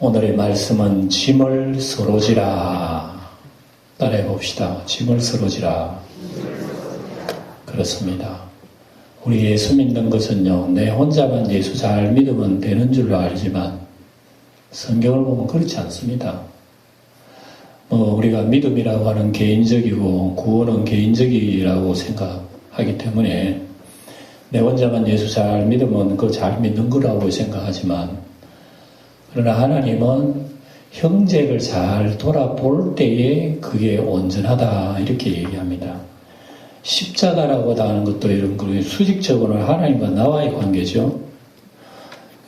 오늘의 말씀은 짐을 서로지라. 따라해 봅시다. 짐을 서로지라. 그렇습니다. 우리 예수 믿는 것은요, 내 혼자만 예수 잘 믿으면 되는 줄로 알지만, 성경을 보면 그렇지 않습니다. 뭐, 우리가 믿음이라고 하는 개인적이고, 구원은 개인적이라고 생각하기 때문에, 내 혼자만 예수 잘 믿으면 그 잘 믿는 거라고 생각하지만, 그러나 하나님은 형제를 잘 돌아볼 때에 그게 온전하다, 이렇게 얘기합니다. 십자가라고 하는 것도 이런 거 수직적으로는 하나님과 나와의 관계죠.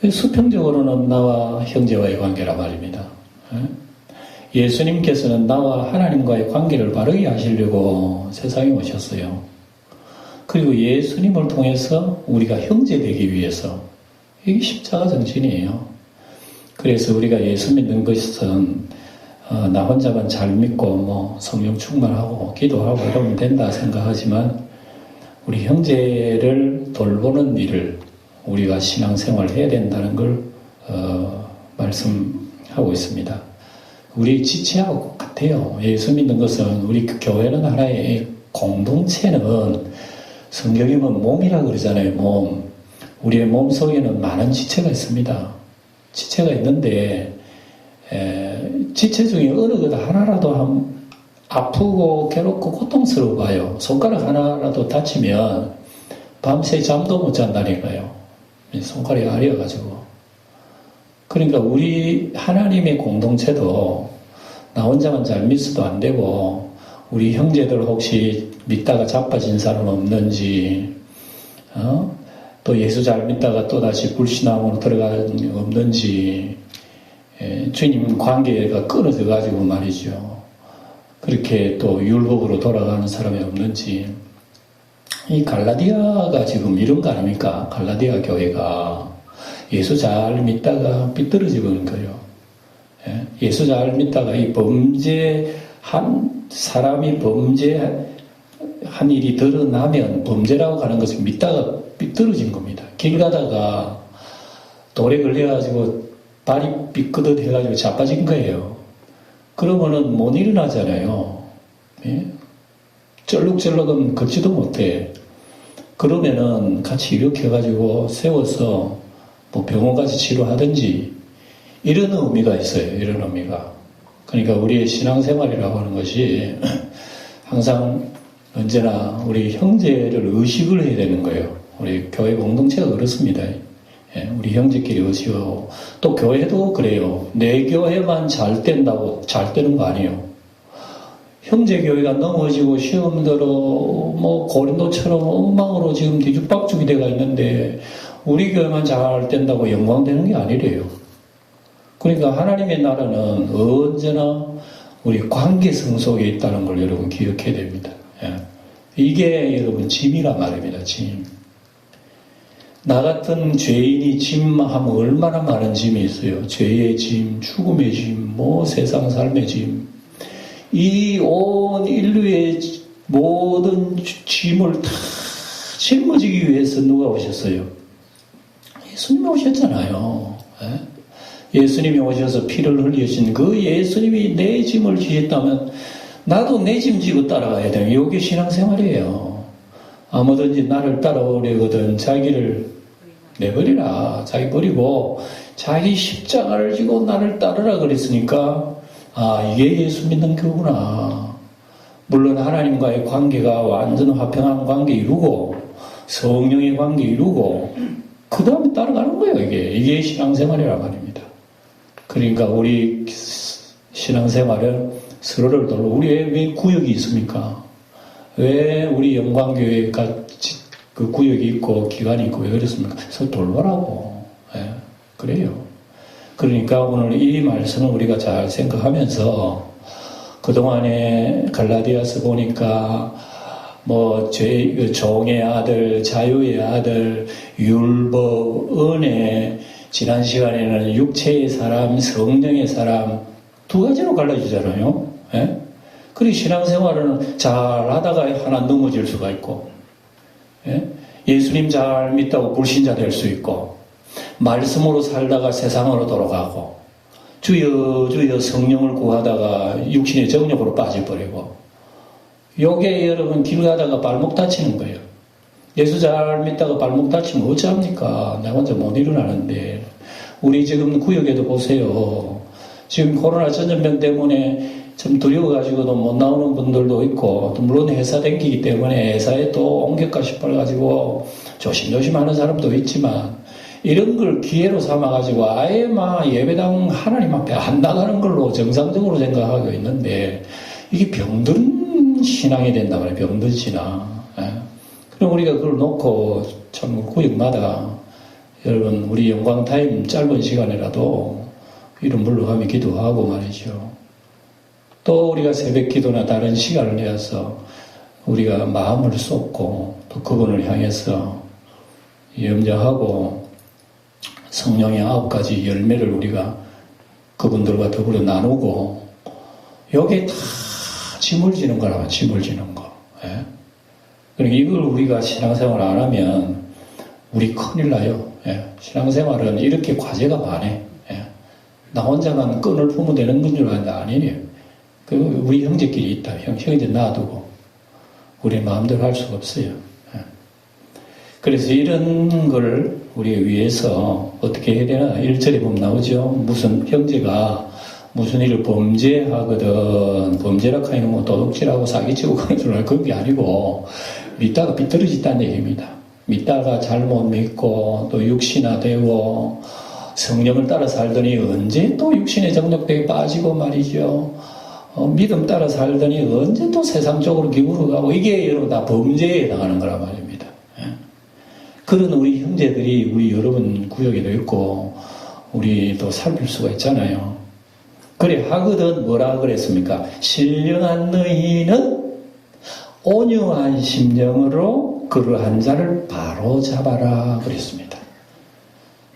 수평적으로는 나와 형제와의 관계라 말입니다. 예수님께서는 나와 하나님과의 관계를 바르게 하시려고 세상에 오셨어요. 그리고 예수님을 통해서 우리가 형제 되기 위해서 이게 십자가 정신이에요. 그래서 우리가 예수 믿는 것은 어, 나 혼자만 잘 믿고 뭐 성령 충만하고 기도하고 이러면 된다 생각하지만 우리 형제를 돌보는 일을 우리가 신앙생활 해야 된다는 걸 어, 말씀하고 있습니다. 우리 지체하고 같아요. 예수 믿는 것은 우리 교회는 하나의 공동체는 성경이면 뭐 몸이라 그러잖아요. 몸. 우리의 몸 속에는 많은 지체가 있습니다. 지체가 있는데 에, 지체 중에 어느 것 하나라도 한, 아프고 괴롭고 고통스러워 봐요. 손가락 하나라도 다치면 밤새 잠도 못 잔다니까요. 손가락이 아려가지고. 그러니까 우리 하나님의 공동체도 나 혼자만 잘 믿어도 안 되고 우리 형제들 혹시 믿다가 자빠진 사람 없는지 어? 또 예수 잘 믿다가 또 다시 불신앙으로 들어가는 없는지 예, 주님 관계가 끊어져 가지고 말이죠. 그렇게 또 율법으로 돌아가는 사람이 없는지 이 갈라디아가 지금 이런 거 아닙니까? 갈라디아 교회가 예수 잘 믿다가 삐뚤어지고 있는 거예요. 예, 예수 잘 믿다가 이 범죄 한 사람이 범죄 한 일이 드러나면 범죄라고 하는 것을 믿다가 삐뚤어진 겁니다. 길 가다가 돌에 걸려가지고 발이 삐끗듯 해가지고 자빠진 거예요. 그러면은 못 일어나잖아요. 예? 쩔룩쩔룩은 걷지도 못해. 그러면은 같이 이렇게 해가지고 세워서 뭐 병원까지 치료하든지 이런 의미가 있어요. 이런 의미가. 그러니까 우리의 신앙생활이라고 하는 것이 항상 언제나 우리 형제를 의식을 해야 되는 거예요. 우리 교회 공동체가 그렇습니다. 예, 우리 형제끼리 의식하고 또 교회도 그래요. 내 교회만 잘 된다고 잘 되는 거 아니에요. 형제 교회가 넘어지고 시험대로 뭐 고린도처럼 엉망으로 지금 뒤죽박죽이 돼가 있는데 우리 교회만 잘 된다고 영광되는 게 아니래요. 그러니까 하나님의 나라는 언제나 우리 관계성 속에 있다는 걸 여러분 기억해야 됩니다. 예. 이게 여러분 짐이란 말입니다. 짐. 나 같은 죄인이 짐하면 얼마나 많은 짐이 있어요. 죄의 짐, 죽음의 짐, 뭐 세상 삶의 짐. 이 온 인류의 모든 짐을 다 짊어지기 위해서 누가 오셨어요? 예수님이 오셨잖아요. 예? 예수님이 오셔서 피를 흘리신 그 예수님이 내 짐을 지셨다면 나도 내 짐 지고 따라가야 돼요. 이게 신앙생활이에요. 아무든지 나를 따라오려거든 자기를 내버리라. 자기 버리고 자기 십자가를 지고 나를 따르라 그랬으니까 아 이게 예수 믿는 교구나. 물론 하나님과의 관계가 완전 화평한 관계 이루고 성령의 관계 이루고 그 다음에 따라가는 거예요 이게 이게 신앙생활이란 말입니다. 그러니까 우리 신앙생활은 서로를 돌로 우리의 왜 구역이 있습니까? 왜 우리 영광교회가 그 구역이 있고 기관이 있고 왜 그랬습니까? 서로 돌보라고. 예, 그래요. 그러니까 오늘 이 말씀을 우리가 잘 생각하면서 그동안에 갈라디아서 보니까 뭐 죄, 그 종의 아들, 자유의 아들, 율법, 은혜, 지난 시간에는 육체의 사람, 성령의 사람 두 가지로 갈라지잖아요. 예? 그리고 신앙생활은 잘 하다가 하나 넘어질 수가 있고, 예? 수님잘 믿다고 불신자 될 수 있고, 말씀으로 살다가 세상으로 돌아가고, 주여 주여 성령을 구하다가 육신의 정욕으로 빠져버리고 요게 여러분 길 가다가 발목 다치는 거예요. 예수 잘 믿다가 발목 다치면 어찌합니까? 나 혼자 못 일어나는데 우리 지금 구역에도 보세요. 지금 코로나 전염병 때문에 좀 두려워가지고도 못 나오는 분들도 있고, 또 물론 회사 댕기기 때문에 회사에 또 옮길까 싶어가지고 조심조심 하는 사람도 있지만, 이런 걸 기회로 삼아가지고 아예 막 예배당 하나님 앞에 안 나가는 걸로 정상적으로 생각하고 있는데, 이게 병든 신앙이 된다 말이에요. 병든 신앙. 예. 그럼 우리가 그걸 놓고 참 구역마다 여러분, 우리 영광 타임 짧은 시간이라도 이런 물러가며 기도하고 말이죠. 또 우리가 새벽 기도나 다른 시간을 내어서 우리가 마음을 쏟고 또 그분을 향해서 염려하고 성령의 아홉 가지 열매를 우리가 그분들과 더불어 나누고 여기에 다 짐을 지는 거라 짐을 지는 거. 예? 그러니까 이걸 우리가 신앙생활 안 하면 우리 큰일 나요. 예. 신앙생활은 이렇게 과제가 많아. 예. 나 혼자만 끈을 풀면 되는 건 줄 아는데 아니에요. 그 우리 형제끼리 있다. 형, 형제 놔두고 우리 마음대로 할 수가 없어요. 예. 그래서 이런 걸 우리 위해서 어떻게 해야 되나? 1절에 보면 나오죠. 무슨 형제가 무슨 일을 범죄하거든 범죄라 하는 뭐 도둑질하고 사기치고 그런 줄 알고 그런 게 아니고 믿다가 비떨어졌다는 얘기입니다. 믿다가 잘못 믿고 또 육신화되고 성령을 따라 살더니 언제 또 육신의 정력되게 빠지고 말이죠. 어, 믿음 따라 살더니 언제 또 세상적으로 기울어 가고 이게 여러분 다 범죄에 해당하는 거란 말입니다. 예. 그런 우리 형제들이 우리 여러분 구역에도 있고 우리 또 살필 수가 있잖아요. 그래 하거든 뭐라 그랬습니까? 신령한 너희는 온유한 심령으로 그러한 자를 바로 잡아라 그랬습니다.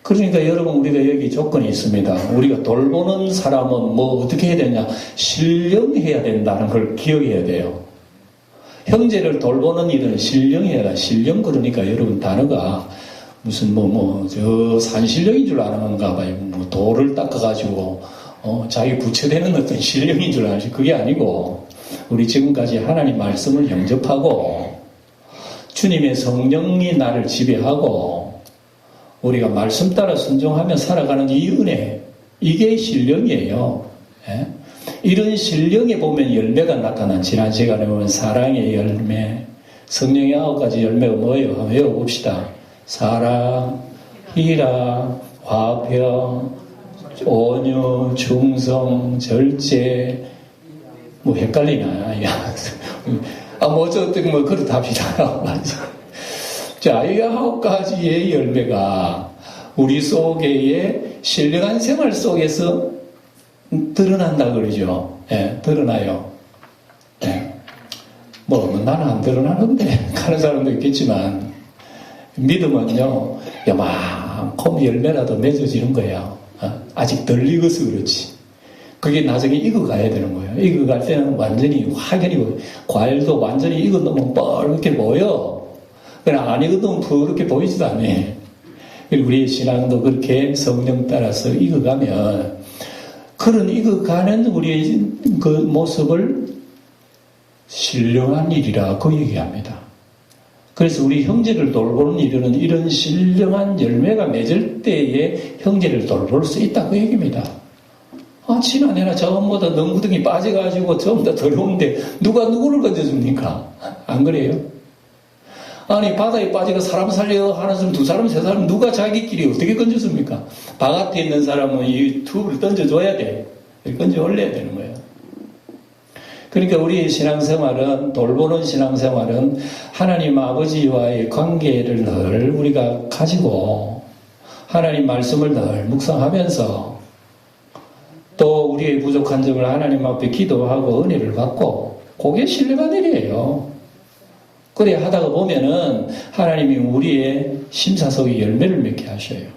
그러니까 여러분 우리가 여기 조건이 있습니다. 우리가 돌보는 사람은 뭐 어떻게 해야 되냐? 신령해야 된다는 걸 기억해야 돼요. 형제를 돌보는 일은 신령해야 돼. 신령 그러니까 여러분 단어가 무슨 뭐 뭐 저 산신령인 줄 아는 건가 봐요. 뭐 돌을 닦아가지고 어, 자기 부처되는 어떤 신령인 줄 아지 그게 아니고 우리 지금까지 하나님 말씀을 영접하고 주님의 성령이 나를 지배하고 우리가 말씀 따라 순종하며 살아가는 이 은혜 이게 신령이에요. 예? 이런 신령에 보면 열매가 나타난 지난 시간에 보면 사랑의 열매, 성령의 아홉 가지 열매가 뭐예요? 외워봅시다. 사랑, 희락, 화평, 온유, 충성, 절제, 뭐 헷갈리나? 야, 아, 뭐 어쨌든 뭐 그렇답시다. 자, 이 아홉 가지의 열매가 우리 속에의 신령한 생활 속에서 드러난다 그러죠. 예, 드러나요. 예. 뭐, 나는 안 드러나는데, 가는 사람도 있겠지만, 믿음은요, 요만큼 열매라도 맺어지는 거예요. 어? 아직 덜 익어서 그렇지. 그게 나중에 익어가야 되는 거예요. 익어갈 때는 완전히 확연히, 과일도 완전히 익어놓으면 뻘겋게 보여. 안 익어놓으면 푸르게 보이지도 않아. 우리의 신앙도 그렇게 성령 따라서 익어가면, 그런 익어가는 우리의 그 모습을 신령한 일이라 그 얘기합니다. 그래서 우리 형제를 돌보는 일은 이런 신령한 열매가 맺을 때에 형제를 돌볼 수 있다 그 얘기입니다. 아, 지난해나 저번보다 능구덩이 빠져가지고 전부 다 더러운데 누가 누구를 건져줍니까? 안 그래요? 아니 바다에 빠지고 사람 살려 하는 사람 두 사람 세 사람 누가 자기끼리 어떻게 건져줍니까? 바깥에 있는 사람은 이 툭을 던져줘야 돼. 건져 올려야 되는 거예요. 그러니까 우리의 신앙생활은 돌보는 신앙생활은 하나님 아버지와의 관계를 늘 우리가 가지고 하나님 말씀을 늘 묵상하면서 또 우리의 부족한 점을 하나님 앞에 기도하고 은혜를 받고 그게 신뢰가 일이에요. 그래 하다가 보면은 하나님이 우리의 심사석의 열매를 맺게 하셔요.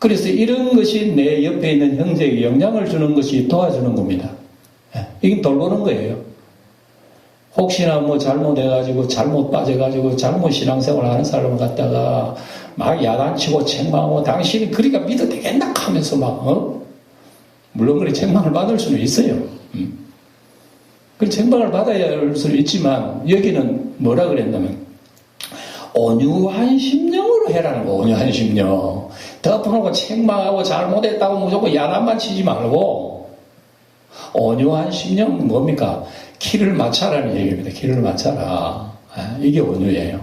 그래서 이런 것이 내 옆에 있는 형제에게 영향을 주는 것이 도와주는 겁니다. 예, 이게 돌보는 거예요. 혹시나 뭐 잘못해가지고 잘못 빠져가지고 잘못 신앙생활 하는 사람을 갖다가 막 야단치고 책망하고 당신이 그리가 믿어 되겠나 하면서 막 어? 물론 그래 책망을 받을 수는 있어요. 음. 그 책망을 받아야 할 수는 있지만 여기는 뭐라 그랬냐면 온유한 심령으로 해라는 거 온유한 심령. 덮어놓고 책망하고 잘못했다고 무조건 야단만 치지 말고 온유한 심령 뭡니까? 키를 맞춰라는 얘기입니다. 키를 맞춰라. 아, 이게 온유예요.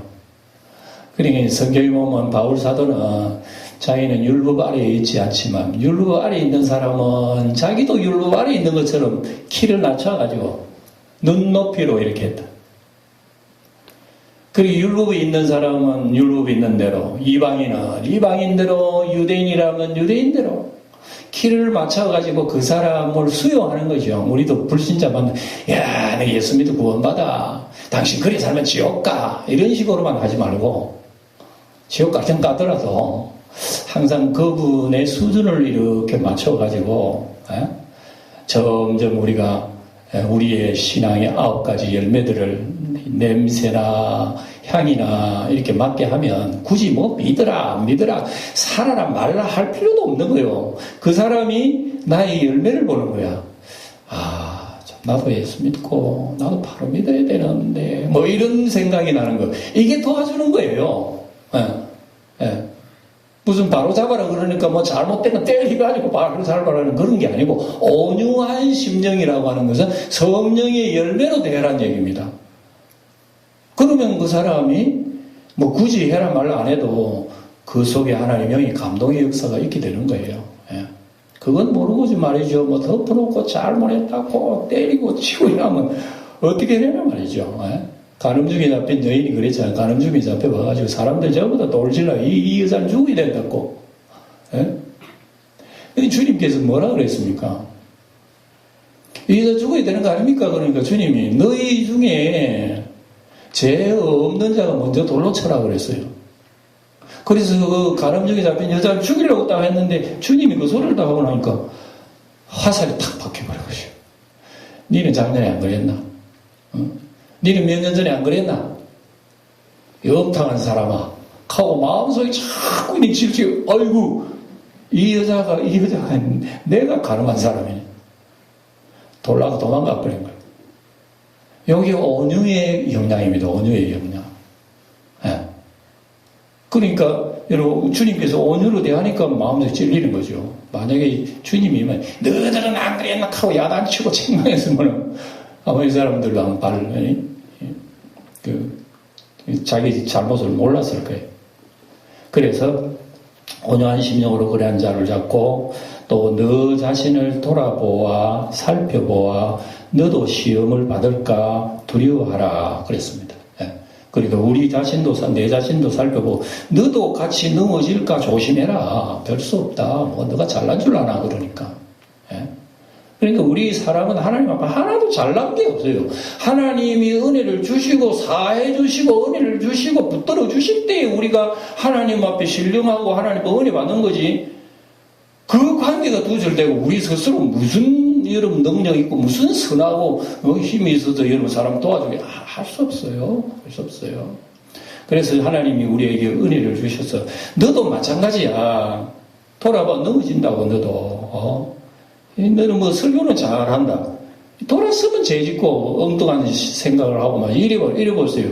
그러니까 성경에 보면 바울 사도는 자기는 율법 아래에 있지 않지만 율법 아래에 있는 사람은 자기도 율법 아래에 있는 것처럼 키를 낮춰가지고 눈높이로 이렇게 했다. 그리고 율법에 있는 사람은 율법에 있는 대로 이방인은 이방인대로 유대인이라면 유대인대로 키를 맞춰가지고 그 사람을 수용하는 거죠. 우리도 불신자만, 야, 내 예수 믿어 구원받아. 당신 그리 살면 지옥 가. 이런 식으로만 하지 말고, 지옥 같은 가더라도 항상 그분의 수준을 이렇게 맞춰가지고, 에? 점점 우리가 우리의 신앙의 아홉 가지 열매들을 냄새나 향이나 이렇게 맡게 하면 굳이 뭐 믿으라 안 믿으라 살아라 말라 할 필요도 없는 거예요. 그 사람이 나의 열매를 보는 거야. 아, 나도 예수 믿고 나도 바로 믿어야 되는데 뭐 이런 생각이 나는 거. 이게 도와주는 거예요. 예, 예. 무슨 바로 잡아라 그러니까 뭐 잘못된 거 때리가지고 바로 잡아라는 그런 게 아니고 온유한 심령이라고 하는 것은 성령의 열매로 되라는 얘기입니다. 그러면 그 사람이 뭐 굳이 해라 말라 안 해도 그 속에 하나님 영이 감동의 역사가 있게 되는 거예요. 예. 그건 모르고지 말이죠. 뭐 덮어놓고 잘못했다고 때리고 치고 이러면 어떻게 되냐 말이죠. 예. 간음중에 잡힌 여인이 그랬잖아요. 간음중에 잡혀와가지고 사람들 전부 다 돌질러. 이, 이 여자는 죽어야 된다고. 예? 주님께서 뭐라 그랬습니까? 이 여자 죽어야 되는 거 아닙니까? 그러니까 주님이 너희 중에 죄 없는 자가 먼저 돌로 쳐라 그랬어요. 그래서 그 가늠중에 잡힌 여자를 죽이려고 딱 했는데 주님이 그 소리를 딱 하고 나니까 화살이 탁 박혀버린 것이요. 니는 작년에 안 그랬나? 어? 니는 몇 년 전에 안 그랬나? 영탕한 사람아. 하고 마음속에 자꾸 이 질질, 아이고, 이 여자가, 이 여자가 내가 가늠한 사람이네. 돌라고 도망가 버린 거예요. 여기 온유의 영향입니다. 온유의 영향. 예. 그러니까 여러분 주님께서 온유로 대하니까 마음속에 찔리는 거죠. 만약에 주님이면 너희들은 안 그랬나 하고 야단치고 책망했으면 아마 이 사람들도 안 발, 그, 자기 잘못을 몰랐을 거예요. 그래서 온유한 심령으로 그래한 자를 잡고 또 너 자신을 돌아보아 살펴보아 너도 시험을 받을까 두려워하라 그랬습니다. 예. 그러니까 우리 자신도 내 자신도 살펴보고 너도 같이 넘어질까 조심해라. 별 수 없다. 뭐 너가 잘난 줄 아나 그러니까. 예. 그러니까 우리 사람은 하나님 앞에 하나도 잘난 게 없어요. 하나님이 은혜를 주시고 사해 주시고 은혜를 주시고 붙들어 주실 때 우리가 하나님 앞에 신령하고 하나님 앞에 은혜 받는 거지. 그 관계가 두절되고 우리 스스로 무슨 여러분 능력 있고 무슨 선하고 뭐 힘이 있어서 여러분 사람 도와주게 할 수 없어요. 할 수 없어요. 그래서 하나님이 우리에게 은혜를 주셔서 너도 마찬가지야. 돌아봐 넘어진다고 너도. 어? 너는 뭐 설교는 잘한다. 돌았으면 죄짓고 엉뚱한 생각을 하고 막 이래버, 이래 보세요.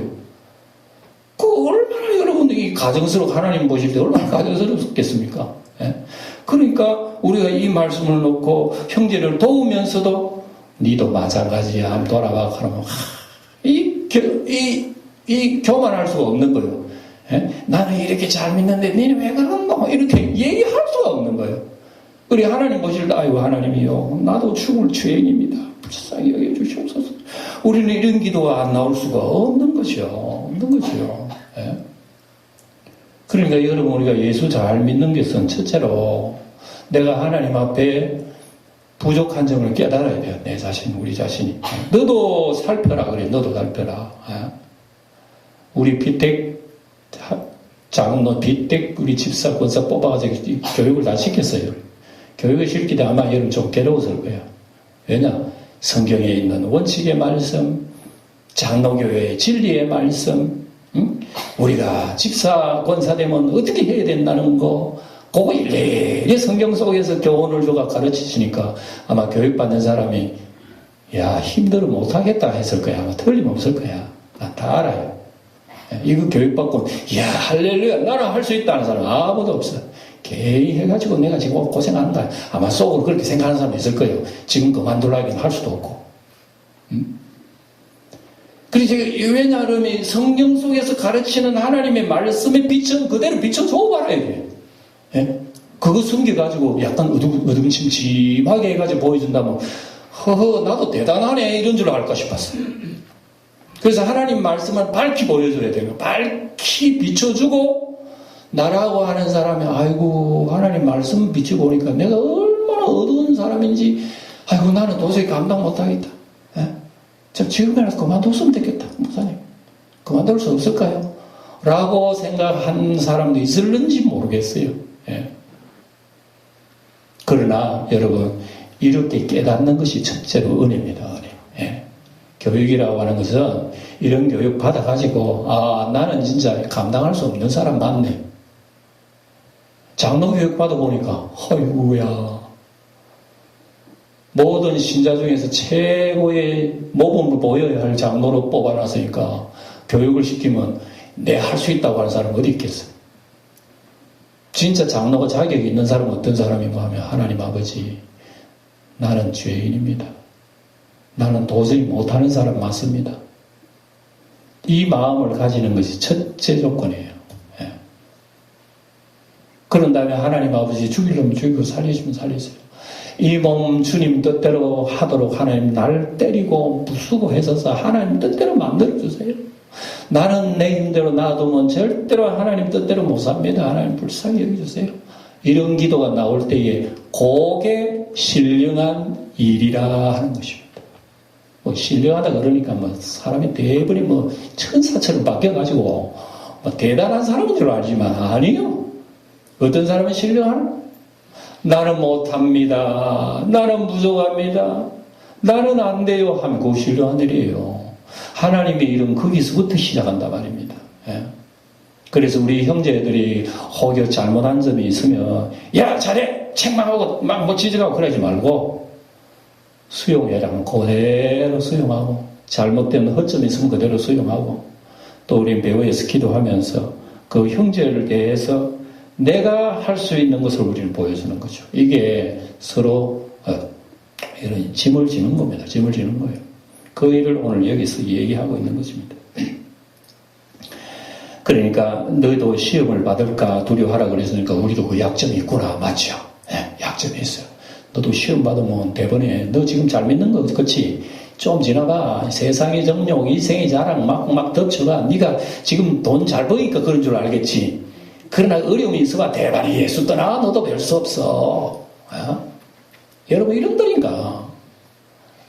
그 얼마나 여러분들이 가정스럽고 하나님 보실 때 얼마나 가정스럽겠습니까? 예? 그러니까 우리가 이 말씀을 놓고 형제를 도우면서도 니도 마찬가지야. 돌아봐. 그러면 이, 이, 이 교만할 수가 없는 거예요. 예? 나는 이렇게 잘 믿는데 니는 왜 그러노? 이렇게 얘기할 수가 없는 거예요. 우리 하나님 보실 때 아이고 하나님이요. 나도 죽을 죄인입니다. 불쌍히 여겨주시옵소서. 우리는 이런 기도가 안 나올 수가 없는 것이요. 없는 것이요. 예? 그러니까 여러분 우리가 예수 잘 믿는 것은 첫째로 내가 하나님 앞에 부족한 점을 깨달아야 돼요. 내 자신, 우리 자신이. 너도 살펴라 그래. 너도 살펴라. 우리 비택 장로 비택 우리 집사 권사 뽑아가지고 교육을 다 시켰어요. 교육을 시킬 때 아마 여러분 좀 괴로웠을 거예요. 왜냐? 성경에 있는 원칙의 말씀, 장로교회의 진리의 말씀, 응? 우리가 집사 권사 되면 어떻게 해야 된다는 거, 그거 일일이 성경 속에서 교훈을 주가 가르치시니까 아마 교육받는 사람이 야 힘들어 못하겠다 했을 거야. 아마 틀림없을 거야. 나다 알아요. 예, 이거 교육받고 야 할렐루야 나는 할 수 있다는 사람 아무도 없어. 개인 해가지고 내가 지금 고생한다. 아마 속으로 그렇게 생각하는 사람 있을 거예요. 지금 그만둘라기는 할 수도 없고. 음? 그래서 왜냐하면 성경 속에서 가르치는 하나님의 말씀의 빛은 그대로 비춰줘 말아야 돼. 예? 그거 숨겨가지고 약간 어둠, 어둠침침하게 해가지고 보여준다면 허허 나도 대단하네 이런 줄 알까 싶었어요. 그래서 하나님 말씀을 밝히 보여줘야 돼요. 밝히 비춰주고 나라고 하는 사람이 아이고 하나님 말씀 비춰보니까 내가 얼마나 어두운 사람인지 아이고 나는 도저히 감당 못하겠다. 예? 저 지금이라도 그만뒀으면 되겠다 목사님. 그만둘 수 없을까요? 라고 생각한 사람도 있을는지 모르겠어요. 예. 그러나 여러분 이렇게 깨닫는 것이 첫째로 은혜입니다. 은혜. 예. 교육이라고 하는 것은 이런 교육 받아가지고 아 나는 진짜 감당할 수 없는 사람 맞네. 장로 교육 받아보니까 허이구야 모든 신자 중에서 최고의 모범을 보여야 할 장로로 뽑아놨으니까 교육을 시키면 내 할 수 있다고 하는 사람 어디 있겠어? 진짜 장로가 자격이 있는 사람은 어떤 사람인가 하면 하나님 아버지 나는 죄인입니다. 나는 도저히 못하는 사람 맞습니다. 이 마음을 가지는 것이 첫째 조건이에요. 예. 그런 다음에 하나님 아버지 죽이려면 죽이고 살리시면 살리세요. 이 몸 주님 뜻대로 하도록 하나님 날 때리고 부수고 해서서 하나님 뜻대로 만들어주세요. 나는 내 힘대로 놔두면 절대로 하나님 뜻대로 못 삽니다. 하나님 불쌍히 여겨주세요. 이런 기도가 나올 때에 고개 신령한 일이라 하는 것입니다. 뭐 신령하다 그러니까 뭐 사람이 대부분이 뭐 천사처럼 바뀌어가지고 뭐 대단한 사람인 줄 알지만 아니요. 어떤 사람은 신령한 나는 못합니다. 나는 부족합니다. 나는 안 돼요. 하면 그거 신령한 일이에요. 하나님의 일은 거기서부터 시작한다 말입니다. 예. 그래서 우리 형제들이 혹여 잘못한 점이 있으면 야 잘해 책망하고 막 뭐 지적하고 그러지 말고 수용해라면 그대로 수용하고 잘못된 허점이 있으면 그대로 수용하고 또 우리 배우에서 기도하면서 그 형제를 대해서 내가 할 수 있는 것을 우리는 보여주는 거죠. 이게 서로 어, 이런 짐을 지는 겁니다. 짐을 지는 거예요. 그 일을 오늘 여기서 얘기하고 있는 것입니다. 그러니까 너희도 시험을 받을까 두려워하라 그랬으니까 우리도 그 약점이 있구나 맞죠? 네, 약점이 있어요. 너도 시험 받으면 대번에 너 지금 잘 믿는 거 그렇지? 좀 지나봐 세상의 정욕 이생의 자랑 막막 덮쳐가 네가 지금 돈 잘 버니까 그런 줄 알겠지. 그러나 어려움이 있어봐 대단히 예수 떠나 너도 별 수 없어. 어? 여러분 이런다니까.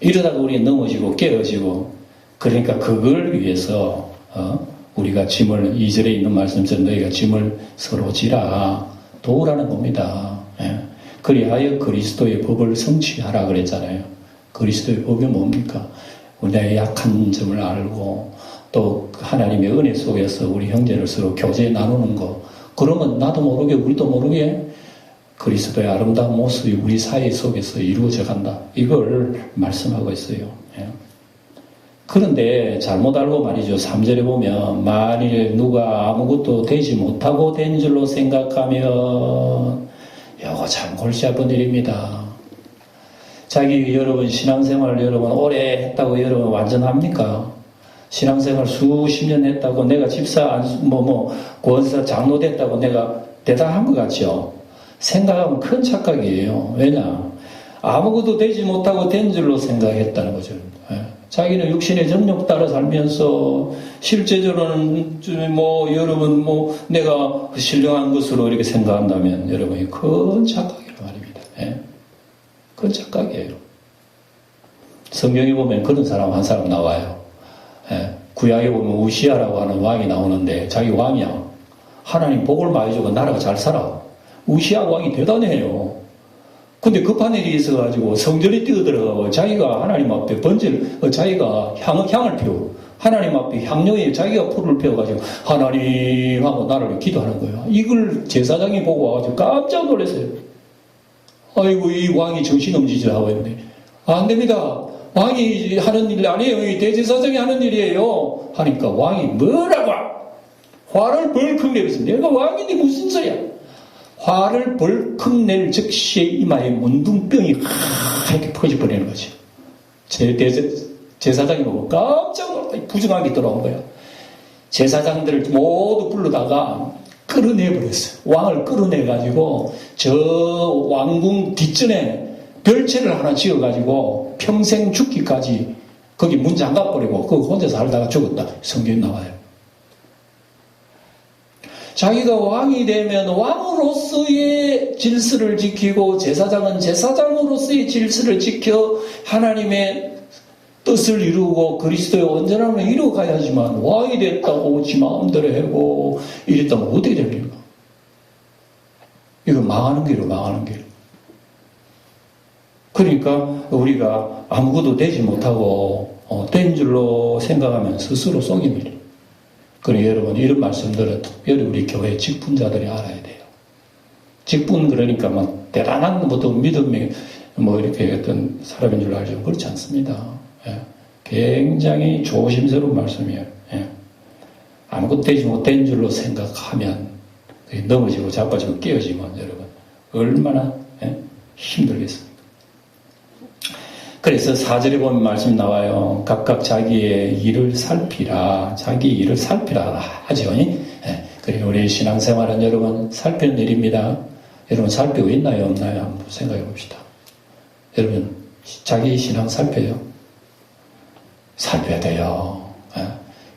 이러다가 우리 넘어지고 깨어지고 그러니까 그걸 위해서 어? 우리가 짐을 이절에 있는 말씀처럼 너희가 짐을 서로 지라 도우라는 겁니다. 예. 그리하여 그리스도의 법을 성취하라 그랬잖아요. 그리스도의 법이 뭡니까? 우리의 약한 점을 알고 또 하나님의 은혜 속에서 우리 형제를 서로 교제 나누는 거. 그러면 나도 모르게 우리도 모르게 그리스도의 아름다운 모습이 우리 사회 속에서 이루어져 간다. 이걸 말씀하고 있어요. 예. 그런데 잘못 알고 말이죠. 3절에 보면 만일 누가 아무것도 되지 못하고 된 줄로 생각하면 이거 참 골치 아픈 일입니다. 자기 여러분 신앙생활 여러분 오래 했다고 여러분 완전합니까? 신앙생활 수십 년 했다고 내가 집사 뭐뭐 권사 장로 됐다고 내가 대단한 것 같죠? 생각하면 큰 착각이에요. 왜냐? 아무것도 되지 못하고 된 줄로 생각했다는 거죠. 예. 자기는 육신의 정욕 따라 살면서 실제적으로는 뭐 여러분 뭐 내가 신령한 것으로 이렇게 생각한다면 여러분이 큰 착각이란 말입니다. 예? 큰 착각이에요. 성경에 보면 그런 사람 한 사람 나와요. 예? 구약에 보면 우시아라고 하는 왕이 나오는데 자기 왕이야. 하나님 복을 많이 주고 나라가 잘 살아. 우시아 왕이 대단해요. 근데 급한 일이 있어가지고 성전에 뛰어들어가고 자기가 하나님 앞에 번질, 어, 자기가 향, 향을 피워. 하나님 앞에 향료에 자기가 풀을 베어가지고 하나님 하고 나를 기도하는 거예요. 이걸 제사장이 보고 와가지고 깜짝 놀랐어요. 아이고 이 왕이 정신없는 짓을 하고 있네. 안 됩니다. 왕이 하는 일 아니에요. 이 대제사장이 하는 일이에요. 하니까 왕이 뭐라고 화를 벌컥 내면서 내가 왕인데 무슨 소리야. 화를 벌컥 낼 즉시에 이마에 문둥병이 하얗게 퍼져버리는 거지. 제 제사장이 보고 깜짝 놀랐다. 부정하게 돌아온 거야. 제사장들을 모두 불러다가 끌어내버렸어요. 왕을 끌어내가지고 저 왕궁 뒷전에 별채를 하나 지어가지고 평생 죽기까지 거기 문 잠가버리고 그 혼자 살다가 죽었다. 성경 나와요. 자기가 왕이 되면 왕으로서의 질서를 지키고 제사장은 제사장으로서의 질서를 지켜 하나님의 뜻을 이루고 그리스도의 온전함을 이루어가야지만 왕이 됐다고 지 마음대로 하고 이랬다면 어떻게 됩니까? 이거 망하는 길로 망하는 길. 그러니까 우리가 아무것도 되지 못하고 어, 된 줄로 생각하면 스스로 속입니다. 그러니 여러분 이런 말씀들은 특별히 우리 교회 직분자들이 알아야 돼요. 직분 그러니까 뭐 대단한 보통 믿음이 뭐 이렇게 어떤 사람인 줄 알죠. 그렇지 않습니다. 예. 굉장히 조심스러운 말씀이에요. 예. 아무것도 되지 못된 줄로 생각하면 넘어지고 자빠지고 깨어지면 여러분 얼마나 예? 힘들겠습니까? 그래서 사절에 보면 말씀 나와요. 각각 자기의 일을 살피라. 자기 일을 살피라 하죠. 예. 그리고 우리 신앙생활은 여러분 살피는 일입니다. 여러분 살피고 있나요? 없나요? 한번 생각해 봅시다. 여러분 자기 신앙 살펴요? 살펴야 돼요. 예.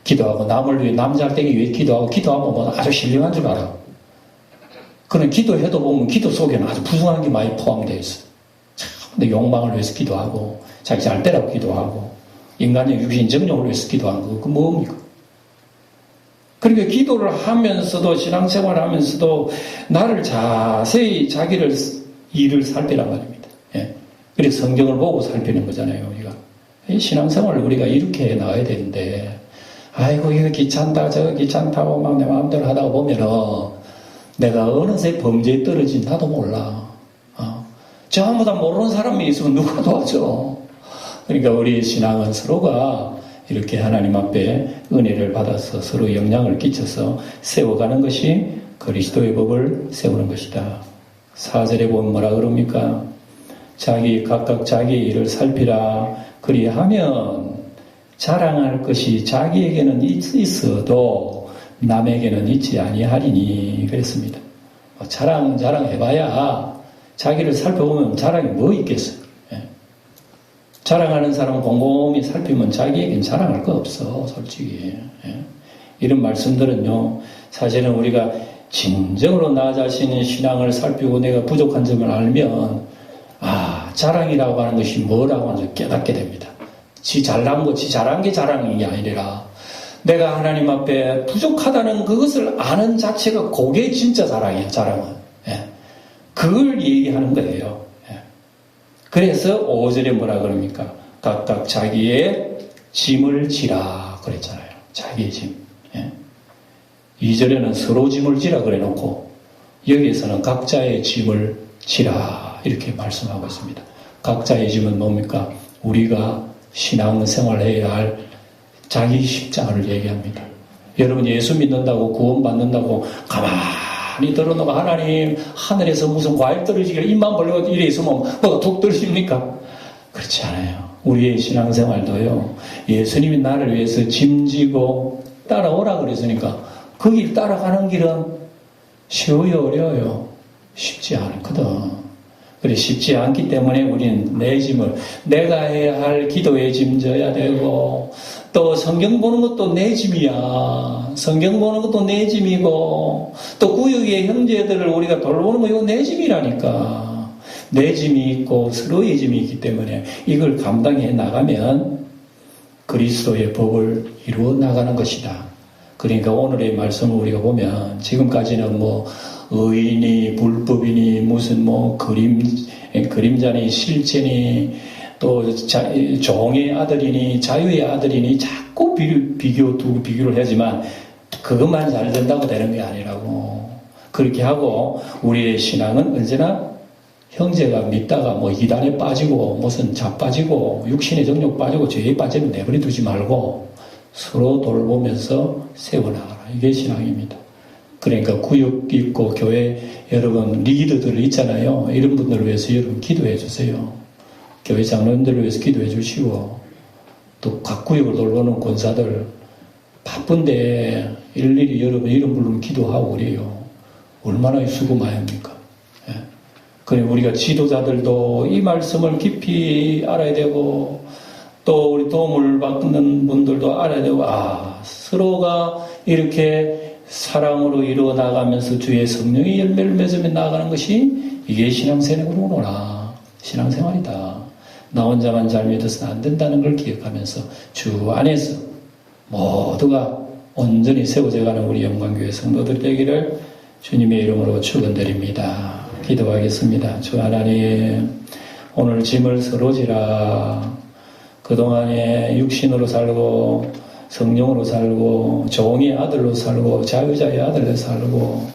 기도하고 남을 위해 남잘 되기 위해 기도하고 기도하면 뭐 아주 신령한 줄 알아. 그런 기도해도 보면 기도 속에는 아주 부정한 게 많이 포함되어 있어. 근데 욕망을 위해서 기도하고 자기 잘 되라고 기도하고 인간의 육신 정령을 위해서 기도하는 거, 그 뭡니까? 그러니까 기도를 하면서도 신앙생활을 하면서도 나를 자세히 자기를 일을 살피란 말입니다. 예. 그래서 성경을 보고 살피는 거잖아요, 우리가. 신앙생활을 우리가 이렇게 해 나가야 되는데, 아이고, 이거 귀찮다, 저거 귀찮다고 막 내 마음대로 하다가 보면은, 내가 어느새 범죄에 떨어진 나도 몰라. 어. 전부 다 모르는 사람이 있으면 누가 도와줘? 그러니까 우리 신앙은 서로가 이렇게 하나님 앞에 은혜를 받아서 서로 영향을 끼쳐서 세워가는 것이 그리스도의 법을 세우는 것이다. 사절에 보면 뭐라 그럽니까? 자기 각각 자기 일을 살피라. 그리하면 자랑할 것이 자기에게는 있어도 남에게는 있지 아니하리니 그랬습니다. 뭐 자랑 자랑 해봐야 자기를 살펴보면 자랑이 뭐 있겠어요. 예. 자랑하는 사람 곰곰이 살피면 자기에겐 자랑할 거 없어 솔직히. 예. 이런 말씀들은요 사실은 우리가 진정으로 나 자신의 신앙을 살피고 내가 부족한 점을 알면 아 자랑이라고 하는 것이 뭐라고 하는 걸 깨닫게 됩니다. 지 잘난 거, 지 잘한 게 자랑이 아니라 내가 하나님 앞에 부족하다는 그것을 아는 자체가 그게 진짜 자랑이에요, 자랑은. 예. 그걸 얘기하는 거예요. 예. 그래서 5절에 뭐라 그럽니까? 각각 자기의 짐을 지라 그랬잖아요. 자기의 짐. 예. 2절에는 서로 짐을 지라 그래 놓고 여기에서는 각자의 짐을 지라 이렇게 말씀하고 있습니다. 각자의 짐은 뭡니까? 우리가 신앙생활해야 할 자기 십자가를 얘기합니다. 여러분 예수 믿는다고 구원받는다고 가만 히 들어놓고 하나님 하늘에서 무슨 과일 떨어지기를 입만 벌리고 이래 있으면 뭐가 툭 떨어집니까? 그렇지 않아요. 우리의 신앙생활도요. 예수님이 나를 위해서 짐지고 따라오라 그랬으니까 그 길 따라가는 길은 쉬워요 어려워요? 쉽지 않거든. 그래 쉽지 않기 때문에 우리는 내 짐을 내가 해야 할 기도의 짐 져야 되고 또 성경 보는 것도 내 짐이야. 성경 보는 것도 내 짐이고 또 구역의 형제들을 우리가 돌보는 거 이거 내 짐이라니까. 내 짐이 있고 서로의 짐이 있기 때문에 이걸 감당해 나가면 그리스도의 법을 이루어 나가는 것이다. 그러니까 오늘의 말씀을 우리가 보면 지금까지는 뭐 의인이 불법이니 무슨 뭐 그림 그림자니 실체니 또 자- 종의 아들이니 자유의 아들이니 자꾸 비교, 비교 두고 비교를 하지만 그것만 잘 된다고 되는 게 아니라고 그렇게 하고 우리의 신앙은 언제나 형제가 믿다가 뭐 이단에 빠지고 무슨 자 빠지고 육신의 정욕 빠지고 죄에 빠지면 내버려 두지 말고 서로 돌보면서 세워나가라. 이게 신앙입니다. 그러니까 구역 있고 교회 여러분 리더들 있잖아요. 이런 분들을 위해서 여러분 기도해 주세요. 교회 장로님들을 위해서 기도해 주시고 또 각 구역을 돌보는 권사들 바쁜데 일일이 여러분 이름 부르면 기도하고 그래요. 얼마나 수고 많이 합니까? 예. 그래 우리가 지도자들도 이 말씀을 깊이 알아야 되고 또 우리 도움을 받는 분들도 알아야 되고 아 서로가 이렇게 사랑으로 이루어 나가면서 주의 성령의 열매를 맺으며 나가는 것이 이게 신앙생활이구나 신앙생활이다 나 혼자만 잘 믿어서는 안 된다는 걸 기억하면서 주 안에서 모두가 온전히 세워져 가는 우리 영광교회 성도들 되기를 주님의 이름으로 축원드립니다. 기도하겠습니다. 주 하나님, 오늘 짐을 서로 지라. 그동안에 육신으로 살고, 성령으로 살고, 종의 아들로 살고, 자유자의 아들로 살고,